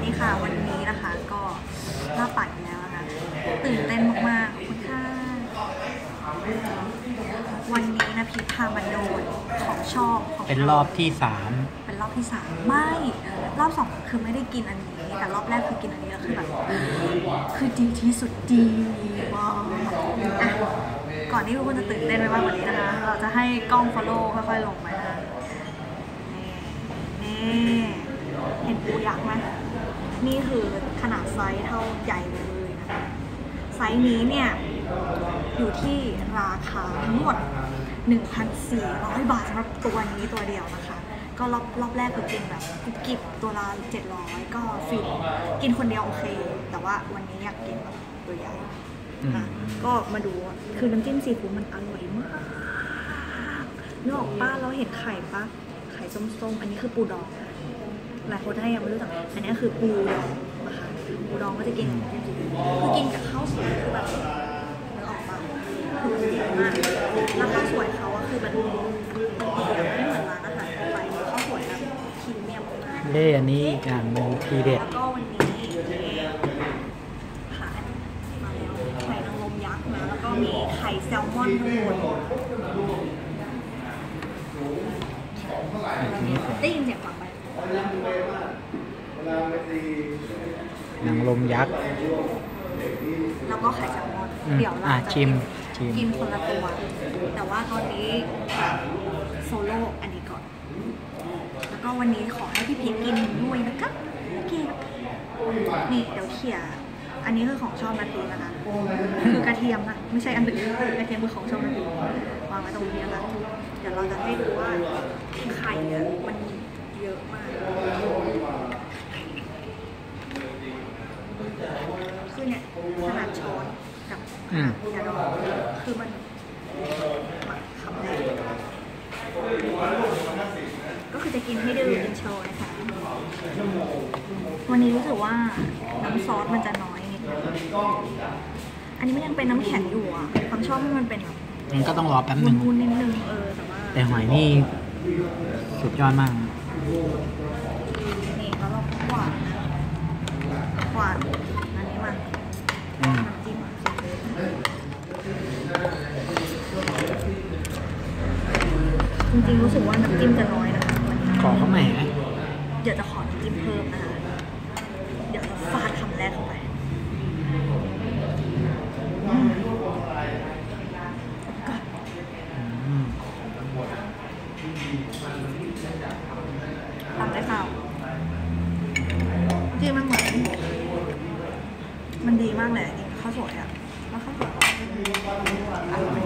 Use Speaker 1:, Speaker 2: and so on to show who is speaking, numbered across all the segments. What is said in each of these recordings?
Speaker 1: สดีค่ะ วันนี้นะคะก็ลาปัดอีกแล้วนะคะตื่นเต้นมากๆขอบคุณค่ะวันนี้นะพีทพามาโดนของชอบของ
Speaker 2: เป็นรอบที่สาม
Speaker 1: เป็นรอบที่สามไม่รอบสองคือไม่ได้กินอันนี้ แต่รอบแรกคือกินอันนี้แล้วคือแบบคือดีที่สุดดีมากอะก่อนที่ทุกคนจะตื่นเต้นไปมากกว่านี้นะคะ เราจะให้กล้อง follow ค่อยๆลงไปนะคะนี่นี่เห็นปูยักษ์ไหม นี่คือขนาดไซส์เท่าใหญ่เลยนะคะไซส์นี้เนี่ย อยู่ที่ราคาทั้งหมด 1,400 บาทสำหรับตัวนี้ตัวเดียวนะคะ ก็รอบรอบแรกคือกินแบบกุบกิบตัวละ700 ก็ฟินกินคนเดียวโอเค แต่ว่าวันนี้อยากกินแบบตัวใหญ่
Speaker 2: อืม
Speaker 1: อะก็มาดูว่าคือน้ำจิ้มซีฟู้ดมันอร่อยมากนึกออกป้าเราเห็นไข่ปะไข่ส้มๆ อันนี้คือปูดองนะ หลายคนถ้ายังไม่รู้จักอันนี้คือปูดองนะคะปูดองก็จะกินคือกินกับข้าวสวยคือแบบนึกออกปะคือมันดีมากแล้วข้าวสวยเขาอะคือมันมันดีอะไม่เหมือนร้านอาหารทั่วไปข้าวสวยแบบพรีเมียมมาก
Speaker 2: เล่อันนี้อีกอย่างหนึ่งทีเด็ด
Speaker 1: แล้วก็วันนี้ค่ะมาแล้วไข่นางรมยักษ์นะแล้วก็มีไข่แซลมอนข้างบน
Speaker 2: อันนี้เป็น
Speaker 1: ได้ยินเสียงฝังไป
Speaker 2: นางลมยักษ์
Speaker 1: แล้วก็ไข่แซลมอน
Speaker 2: อืม
Speaker 1: เดี๋ยวเรา
Speaker 2: อะ
Speaker 1: จะ
Speaker 2: ชิมชิม
Speaker 1: กินคนละตัว แต่ว่าตอนนี้โซโล่อันนี้ก่อน แล้วก็วันนี้ขอให้พี่พีชกินด้วยนะคะโอเคนี่เดี๋ยวเขี่ยอันนี้คือของชอบนาทีนะคะ คือกระเทียมนะไม่ใช่อันอื่นกระเทียมคือของชอบนาทีวางไว้ตรงนี้นะคะเดี๋ยวเราจะให้ดูว่าไข่เนี่ยมันเยอะมาก คือเนี่ยขนาดช้อนกับ
Speaker 2: อืม
Speaker 1: ยาดองคือมันมาคำแรก ก็คือจะกินให้ดูเป็นโชว์นะคะ วันนี้รู้สึกว่าน้ำซอสมันจะน้อยนิดนึงอันนี้มันยังเป็นน้ำแข็งอยู่อะความชอบให้มันเป็นแบบ
Speaker 2: มันก็ต้องรอแป๊บหนึ่ง
Speaker 1: วุ้นๆนิดนึงเออแต่ว่า
Speaker 2: แต่หอยนี่สุดยอดมาก
Speaker 1: นี่แล้วเราก็หวานนะหวานอันนี้มัน
Speaker 2: อืม
Speaker 1: น้ำจิ้มอะจ ริงๆรู้สึกว่าน้ำจิ้มจะน้อยนะคะวันนี้
Speaker 2: ขอเข้าใหม่ไหม
Speaker 1: เดี๋ยวจะขอน้ำจิ้มเพิ่มนะคะ เดี๋ยวจะฟาดคำแรกเข้าไปอืมก็
Speaker 2: อืม
Speaker 1: ทำได้ข่าวจริงมันเหมือน มันดีมากเลยจริงข้าวสวยอะแล้วข้าวสวยอร่อย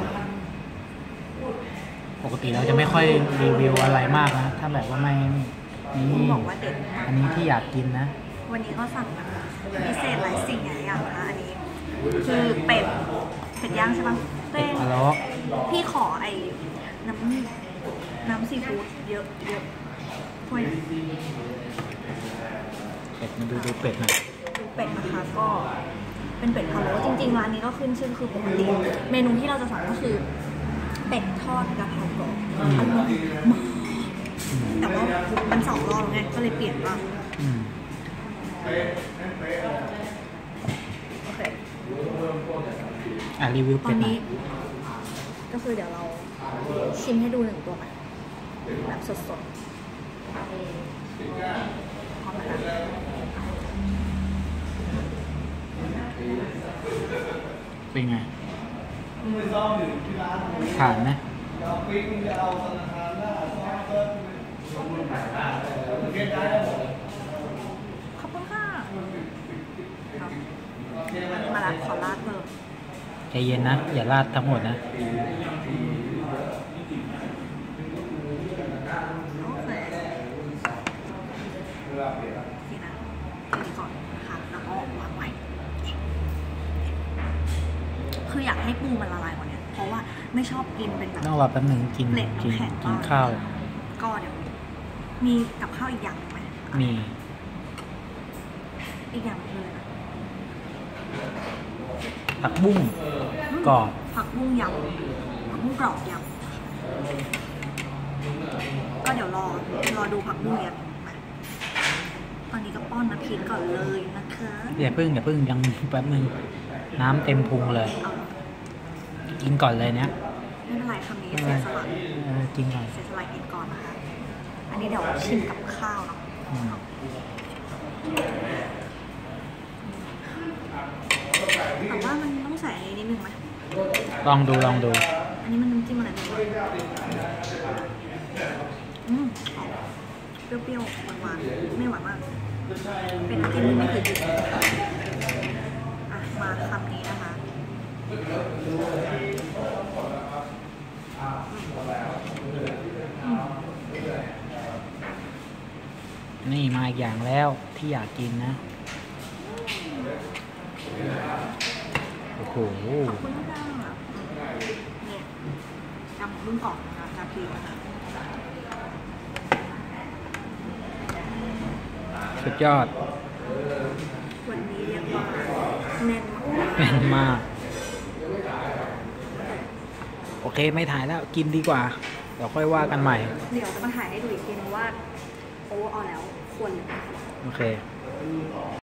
Speaker 2: ปกติเราจะไม่ค่อยรีวิวอะไรมากนะ ถ้าแบบว่าไม่นี่
Speaker 1: คุณบอกว่าเด็ดมาก
Speaker 2: อันนี้ที่อยากกินนะ
Speaker 1: วันนี้ก็สั่งมาพิเศษหลายสิ่งหลายอย่างนะอันนี้ คือเป็ดเป็ดย่างใช่ปะเต้
Speaker 2: พะโล้
Speaker 1: พี่ขอไอ้น้ำน้ำซีฟู้ดเยอะเยอะถ้วยหนึ่ง
Speaker 2: เป็ดมาดูดูเป็ดหน่อย
Speaker 1: ดูเป็ดนะคะก็เป็นเป็ดพะโล้จริงๆร้านนี้ก็ขึ้นชื่อคือปกติเมนูที่เราจะสั่งก็คือ เป็ดทอดกะเพรากรอบอร่อยมาก
Speaker 2: อืม
Speaker 1: แต่ว่ามันสองรอบแล้วไงก็เลยเปลี่ยนบ้าง
Speaker 2: อืม
Speaker 1: โอเค
Speaker 2: อะรีวิว
Speaker 1: ตอ
Speaker 2: เป็ด
Speaker 1: น
Speaker 2: หน่อ
Speaker 1: นี้
Speaker 2: ย
Speaker 1: ก็คือเดี๋ยวเราชิมให้ดูหนึ่งตัวก่อนแบบสดๆพร้อมนะคะ
Speaker 2: เป็นไง ผ่านไหม
Speaker 1: ขอบคุณค่ะครับวันนี้มาแล้วขอลาดเพิ่ม
Speaker 2: ใจเย็นนะ อย่าลาดทั้งหมดนะ
Speaker 1: โอเคนี่นะทีนี้ก่อนนะคะแล้วก็วางไว้คืออยากให้ปูมันละลายกว่านี้ เพราะว่าไม่ชอบกินเป็นแบบ
Speaker 2: ต้องรอแป๊บหนึ่งกิน
Speaker 1: เกล็ด
Speaker 2: กิน
Speaker 1: น้ำแข็ง
Speaker 2: กิน
Speaker 1: บ้าง
Speaker 2: ข้าว
Speaker 1: ก็เดี๋ยวมีกับข้าวอีกอย่างหนึ่งไหม
Speaker 2: มี
Speaker 1: อีกอย่างคืออะไรนะ
Speaker 2: ผักบุ้งกรอบ
Speaker 1: ผักบุ้งยำผักบุ้งกรอบยำก็เดี๋ยวรอรอดูผักบุ้งยำนะตอนนี้ก็ป้อนน้ำพริกก่อนเลยนะคะ
Speaker 2: อย่าพึ่งอย่าพึ่งยังแป๊บนึงน้ำเต็มพุงเลย
Speaker 1: เอา
Speaker 2: กินก่อนเลยเนี้ย
Speaker 1: ไม่เป็นไรคำนี้เสียสละ
Speaker 2: เออกินก่อน
Speaker 1: เสียสละกินก่อนนะคะ อันนี้เดี๋ยวชิมกับข้าวเนาะ
Speaker 2: อืม
Speaker 1: แต่ว่ามันต้องใส่อันนี้นิดนึงไหม
Speaker 2: ลองดูลองดู
Speaker 1: อันนี้มันน้ำจิ้มอะไรไม่รู้อืมออกเปรี้ยวๆหวานๆไม่หวานมาก เป็นน้ำจิ้มที่ไม่เคยกินอะมาคำนี้นะคะ
Speaker 2: นี่มาอีกอย่างแล้วที่อยากกินนะ โอ้โห
Speaker 1: ขอบคุณมากค่ะเนี่ยจำรุ่นกรอบนะคะนาทีนะคะ
Speaker 2: สุดยอด
Speaker 1: วันนี้เรียกว่าแน่นมาก
Speaker 2: แน่นมาก โอ เคไม่ถ่ายแล้วกินดีกว่า เดี๋ยวค่อยว่ากันใหม่
Speaker 1: เดี๋ยวจะมาถ่ายให้ดูอีกทีนึงว่า โอ้เอาแล้วควรหรือไม่ควร
Speaker 2: โอเค